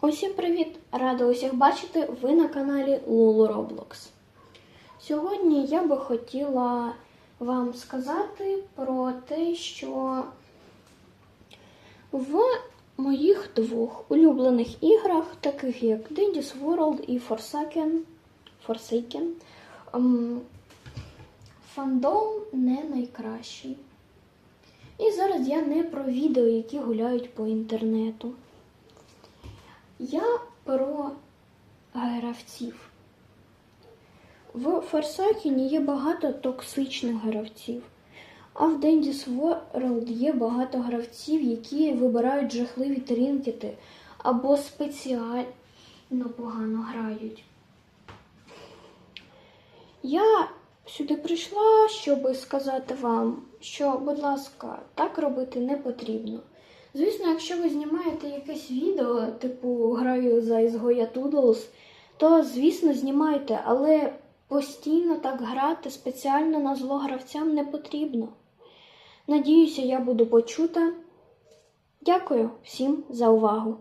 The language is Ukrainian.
Усім привіт! Рада усіх бачити. Ви на каналі Lulu Roblox. Сьогодні я би хотіла вам сказати про те, що в моїх двох улюблених іграх, таких як Dandy's World і Forsaken, Forsaken ем, фандом не найкращий. І зараз я не про відео, які гуляють по інтернету. Я про гравців. В Форсакіні є багато токсичних гравців, а в Dandy's World є багато гравців, які вибирають жахливі тринкети або спеціально погано грають. Я сюди прийшла, щоб сказати вам, що, будь ласка, так робити не потрібно. Звісно, якщо ви знімаєте якесь відео, типу граю за ізгоя Тудлс, то, звісно, знімайте, але постійно так грати спеціально на зло гравцям не потрібно. Надіюся, я буду почута. Дякую всім за увагу.